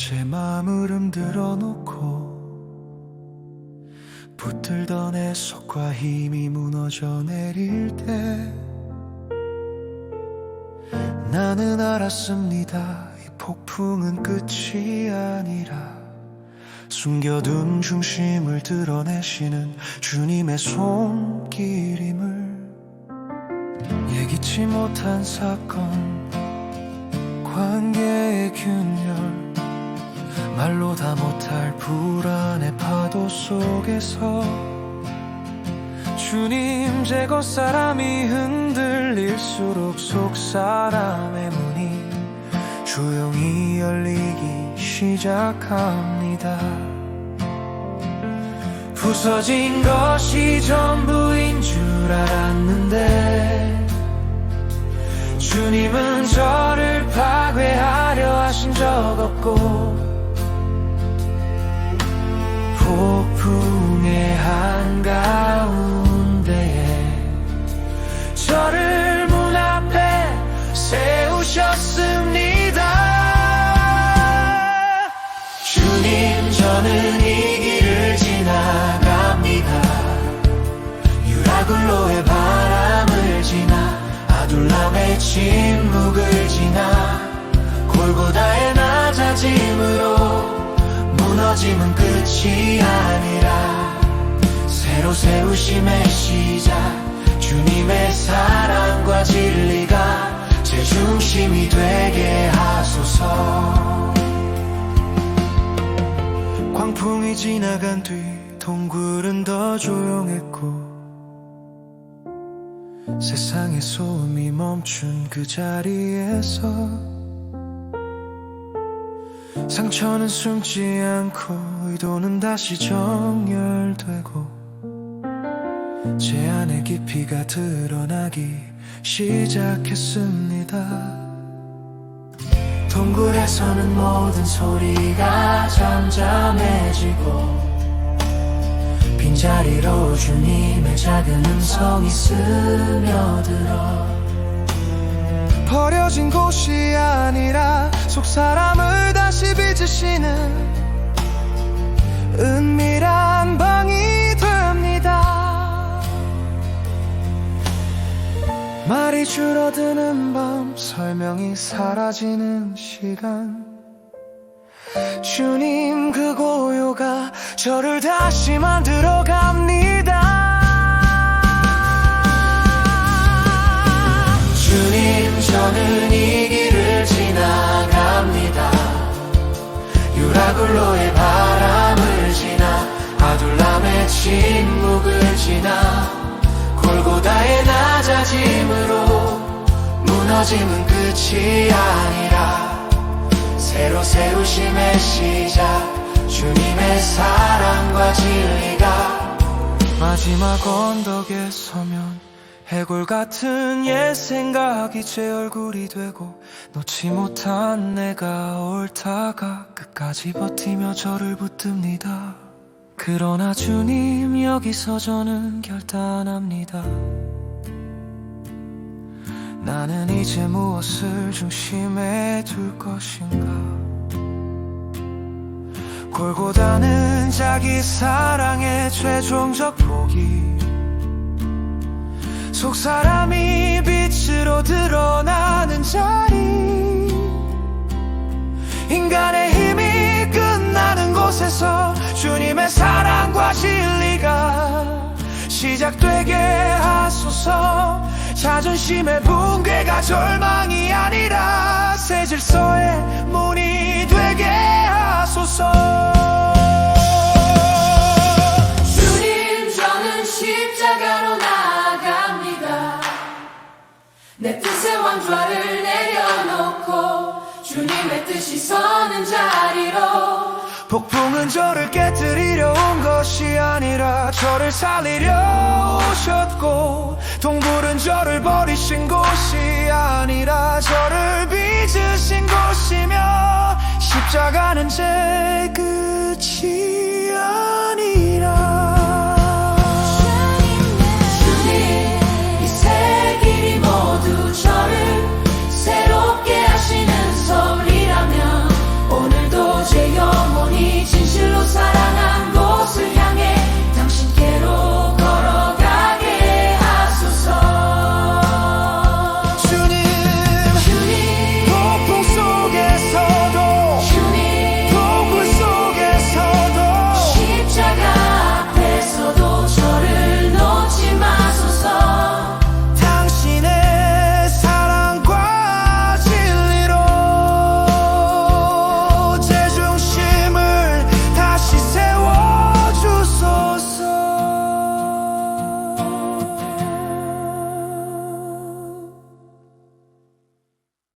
제 맘을 흔들어 놓고 붙들던 내 속과 힘이 무너져 내릴 때 나는 알았습니다. 이 폭풍은 끝이 아니라 숨겨둔 중심을 드러내시는 주님의 손길임을 예기치 못한 사건 관계의 균열 말로 다 못할 불안의 파도 속에서 주님 제 겉사람이 흔들릴수록 속 사람의 문이 조용히 열리기 시작합니다. 부서진 것이 전부인 줄 알았는데 주님은 저를 파괴하려 하신 적 없고 세우셨습니다 주님 저는 이 길을 지나갑니다. 유라굴로의 바람을 지나 아둘람의 침묵을 지나 골고다의 낮아짐으로 무너짐은 끝이 아니라 새로 세우심의 시작 주님의 사랑과 진리가 제 중심이 되게 하소서. 광풍이 지나간 뒤 동굴은 더 조용했고 세상의 소음이 멈춘 그 자리에서 상처는 숨지 않고 의도는 다시 정렬되고 제 안의 깊이가 드러나기 시작했습니다. 동굴에서는 모든 소리가 잠잠해지고 빈자리로 주님의 작은 음성이 스며들어 버려진 곳이 아니라 속 사람을 다시 빚으시는 은밀한 방 말이 줄어드는 밤 설명이 사라지는 시간. 주님 그 고요가 저를 다시 만들어 갑니다. 주님 저는 이 길을 지나갑니다. 유라굴로의 바람을 지나 아둘람의 침묵을 지나 골고다의 낮아짐으로 무너짐은 끝이 아니라 새로 세우심의 시작 주님의 사랑과 진리가 마지막 언덕에 서면 해골 같은 옛 생각이 제 얼굴이 되고 놓지 못한 내가 옳다가 끝까지 버티며 저를 붙듭니다 그러나 주님 여기서 저는 결단합니다. 나는 이제 무엇을 중심에 둘 것인가? 골고다는 자기 사랑의 최종적 포기 속사람이 빛으로 드러나는 자리. 인간의 힘이 시작되게 하소서. 자존심의 붕괴가 절망이 아니라 새 질서의 문이 되게 하소서. 주님 저는 십자가로 나갑니다. 내 뜻의 왕좌를 내려놓고 주님의 뜻이 서는 자리로 폭풍은 저를 깨뜨리려 온 것이 아니라 저를 살리려 오셨고 동굴은 저를 버리신 곳이 아니라 저를 빚으신 곳이며 십자가는 제